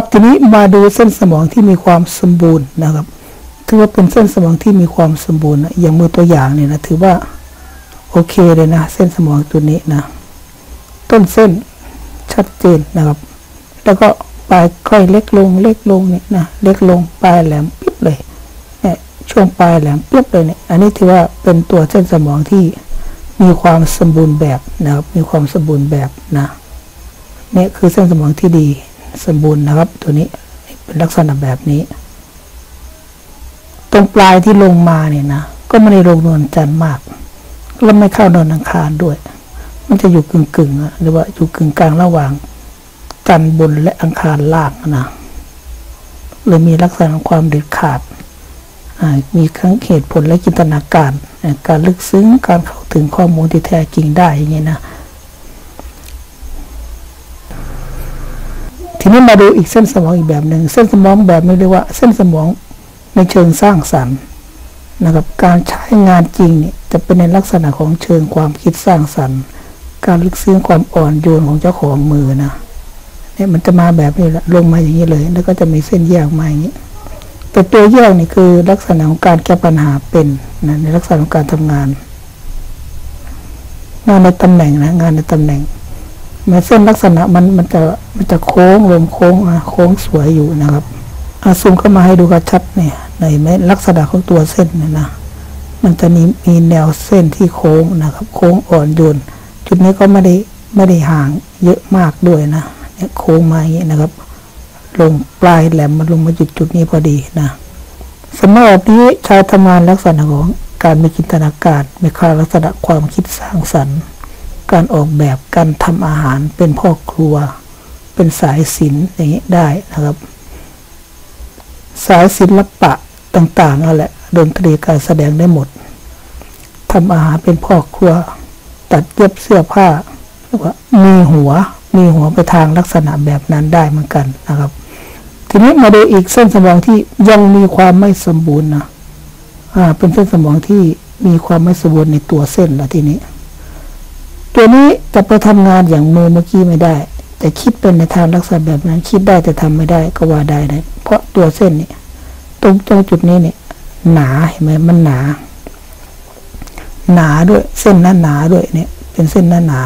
ครับทีนี้มาดูเส้นสมองที่มีความสมบูรณ์นะครับถือว่าเป็นเส้นสมองที่มีความสมบูรณ์นะอย่างมือตัวอย่างเนี่ยนะถือว่าโอเคเลยนะเส้นสมองตัวนี้นะต้นเส้นชัดเจนนะครับ แล้วก็ปลายค่อยเล็กลงเล็กลงเนี่ยนะเล็กลงปลายแหลมปิ๊บเลยเนี่ยช่วงปลายแหลมปิ๊บเลยเนี่ยอันนี้ถือว่าเป็นตัวเส้นสมองที่มีความสมบูรณ์แบบนะครับมีความสมบูรณ์แบบนะเนี่ยคือเส้นสมองที่ดี สมบูรณ์นะครับ ตัวนี้เป็นลักษณะแบบนี้ ตรงปลายที่ลงมาเนี่ยนะก็ไม่ได้ลงนวลจันทร์มากแล้วไม่เข้านอนอังคารด้วย มันจะอยู่กึ่งกึ่งหรือว่าอยู่กึ่งกลางระหว่าง จันทร์บนและอังคารล่างนะหรือมีลักษณะของความเด็ดขาดมีทั้งเหตุผลและจินตนาการ การลึกซึ้งการเข้าถึงข้อมูลที่แท้จริงได้อย่างนี้นะ ทีนี้มาดูอีกเส้นสมองอีกแบบหนึ่งเส้นสมองแบบนี้เรียกว่าเส้นสมองในเชิงสร้างสรรค์นะครับการใช้งานจริงเนี่ยจะเป็นในลักษณะของเชิงความคิดสร้างสรรค์ การลึกซึ้งความอ่อนโยนของเจ้าของมือนะเนี่ยมันจะมาแบบนี้แหละลงมาอย่างนี้เลย แล้วก็จะมีเส้นแยกมาอย่างนี้แต่ตัวแยกนี่คือลักษณะของการแก้ปัญหาเป็นนะในลักษณะของการทำงาน งานในตำแหน่งนะงานในตำแหน่ง แม้เส้นลักษณะมันมันจะมันจะโค้งลมโค้งอะโค้งสวยอยู่นะครับอาซูมเข้ามาให้ดูกระชัดเนี่ยในแม้ลักษณะของตัวเส้นเนี่ยนะ มันจะมีมีแนวเส้นที่โค้งนะครับ โค้งอ่อนโยนจุดนี้ก็ไม่ได้ไม่ได้ห่างเยอะมากด้วยนะเนี่ยโค้งมาอย่างนี้นะครับ ลงปลายแหลมมันลงมาจุดจุดนี้พอดีนะสำหรับนี้ใช้ทำงานลักษณะของการมีจินตนาการมีค่าลักษณะความคิดสร้างสรรค์ การออกแบบการทำอาหารเป็นพ่อครัว เป็นสายศิลป์อย่างนี้ได้นะครับ สายศิลปะต่างๆนั่นแหละดนตรีการแสดงได้หมดทำอาหารเป็นพ่อครัว ตัดเย็บเสื้อผ้าว่ามีหัวมีหัวไปทางลักษณะแบบนั้นได้เหมือนกันนะครับ ทีนี้มาดูอีกเส้นสมองที่ยังมีความไม่สมบูรณ์นะอ่าเป็นเส้นสมองที่มีความไม่สมบูรณ์ในตัวเส้นละทีนี้ ตัวนี้จะไปทำงานอย่างมือเมื่อกี้ไม่ได้ แต่คิดเป็นในทางลักษณะแบบนั้น คิดได้แต่ทำไม่ได้ก็ว่าได้นะเพราะตัวเส้นนี่ตรงตรงจุดนี้เนี่ย หนาเห็นไหมมันหนา หนาด้วยเส้นหนหนาด้วยเนี่ย เป็นเส้นหนหนา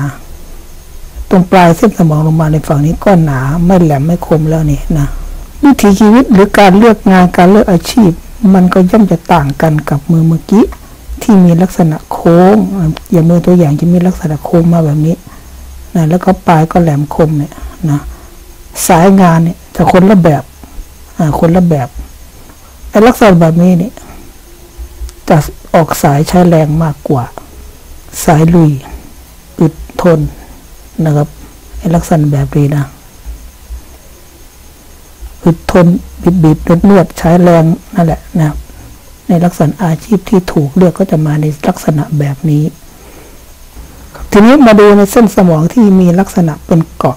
ตรงปลายเส้นสมองลงมาในฝั่งนี้ก็หนาไม่แหลมไม่คมแล้วนี่นะวิถีชีวิตหรือการเลือกงานการเลือกอาชีพ มันก็ย่อมจะต่างกันกับมือเมื่อกี้ ที่มีลักษณะโค้งอย่างมือตัวอย่างจะมีลักษณะโค้งมาแบบนี้นะแล้วก็ปลายก็แหลมคมเนี่ยนะสายงานเนี่ยจะคนละแบบอ่าคนละแบบไอ้ลักษณะแบบนี้เนี่ยจะออกสายใช้แรงมากกว่า สายลุยอึดทนนะครับไอ้ลักษณะแบบนี้นะอึดทนบิดบิดนวดใช้แรงนั่นแหละนะครับ ในลักษณะอาชีพที่ถูกเลือกก็จะมาในลักษณะแบบนี้ ทีนี้มาดูในเส้นสมองที่มีลักษณะเป็นเกาะ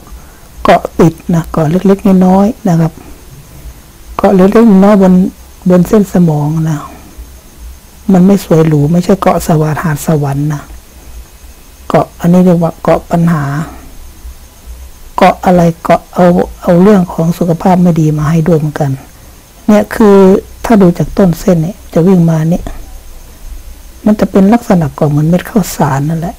เกาะติดนะเกาะเล็กๆน้อยๆนะครับ เกาะเล็กๆน้อยบนบนเส้นสมองนะมันไม่สวยหรูไม่ใช่เกาะสวัสดิ์หาดสวรรค์นะเกาะอันนี้เรียกว่าเกาะปัญหา เกาะอะไรเกาะเอาเอาเรื่องของสุขภาพไม่ดีมาให้ด้วยเหมือนกัน เนี่ยคือ ถ้าดูจากต้นเส้นเนี่ยจะวิ่งมาเนี่ยมันจะเป็นลักษณะกล่องเหมือนเม็ดข้าวสารนั่นแหละ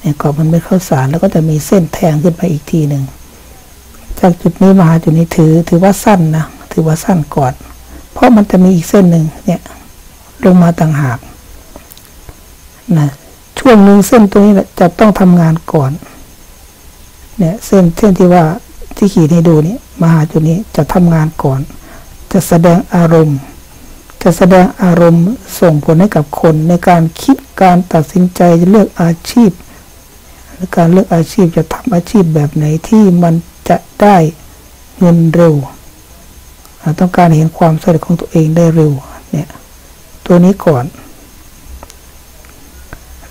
เนี่ยกล่องมันเม็ดข้าวสารแล้วก็จะมีเส้นแทงขึ้นไปอีกทีหนึ่งจากจุดนี้มาจุดนี้ถือ ถือว่าสั้นนะถือว่าสั้นก่อน เพราะมันจะมีอีกเส้นหนึ่งเนี่ย ลงมาต่างหากนะช่วงหนึ่งเส้นตัวนี้จะต้องทำงานก่อน เนี่ย เส้นเส้นที่ว่าที่ขีดให้ดูนี่มาหาจุดนี้จะทำงานก่อน จะแสดงอารมณ์ จะแสดงอารมณ์ส่งผลให้กับคนในการคิดการตัดสินใจจะเลือกอาชีพการเลือกอาชีพจะทำอาชีพแบบไหนที่มันจะได้เงินเร็ว ต้องการเห็นความสำเร็จของตัวเองได้เร็วเนี่ยตัวนี้ก่อน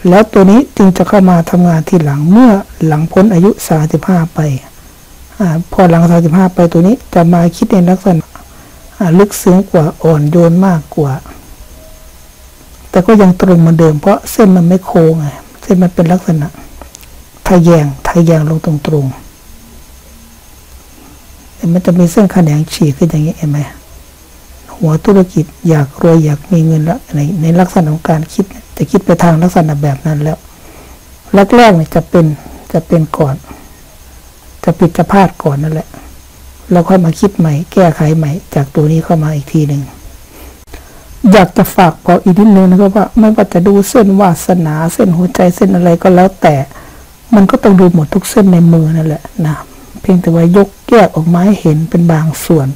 แล้วตัวนี้จึงจะเข้ามาทำงานที่หลังเมื่อหลังพ้นอายุ 35 ไปอพอหลัง 35 ไปตัวนี้จะมาคิดในลักษณะ ลึกซึ้งกว่าอ่อนโยนมากกว่า แต่ก็ยังตรงเหมือนเดิม เพราะเส้นมันไม่โค้งไงเส้นมันเป็นลักษณะทะแยงทะแยงลงตรงๆมันจะมีเส้นขแขนงฉีกขึ้นอย่างนี้เห็นไหมหัวธุรกิจอยากรวยอยากมีเงินล้วในในลักษณะของการคิดจะคิดไปทางลักษณะแบบนั้นแล้วแรกๆเนี่ยจะเป็นจะเป็นก่อน จะผิดจะพลาดก่อนนั่นแหละ แล้วค่อยมาคิดใหม่ แก้ไขใหม่ จากตัวนี้เข้ามาอีกทีหนึ่งอยากจะฝากบอกอีกนิดนึงนะครับว่า ไม่ว่าจะดูเส้นวาสนาเส้นหัวใจเส้นอะไรก็แล้วแต่ มันก็ต้องดูหมดทุกเส้นในมือนั่นแหละนะเพียงแต่ว่ายกแยกออกมาให้เห็นเป็นบางส่วน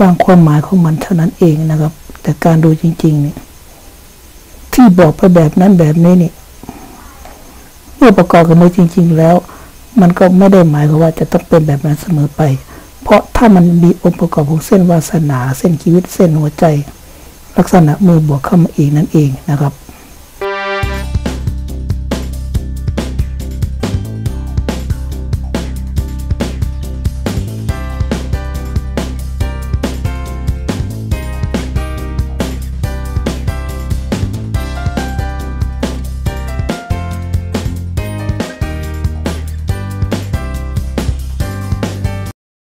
บางความหมายของมันเท่านั้นเองนะครับ แต่การดูจริงๆเนี่ยที่บอกไปแบบนั้นแบบนี้นี่เมื่อประกอบกับมือจริง ๆ แล้ว มันก็ไม่ได้หมายความว่าจะต้องเป็นแบบนั้นเสมอไป เพราะถ้ามันมีองค์ประกอบของเส้นวาสนา เส้นชีวิตเส้นหัวใจ ลักษณะมือบวกเข้ามาอีกนั่นเองนะครับ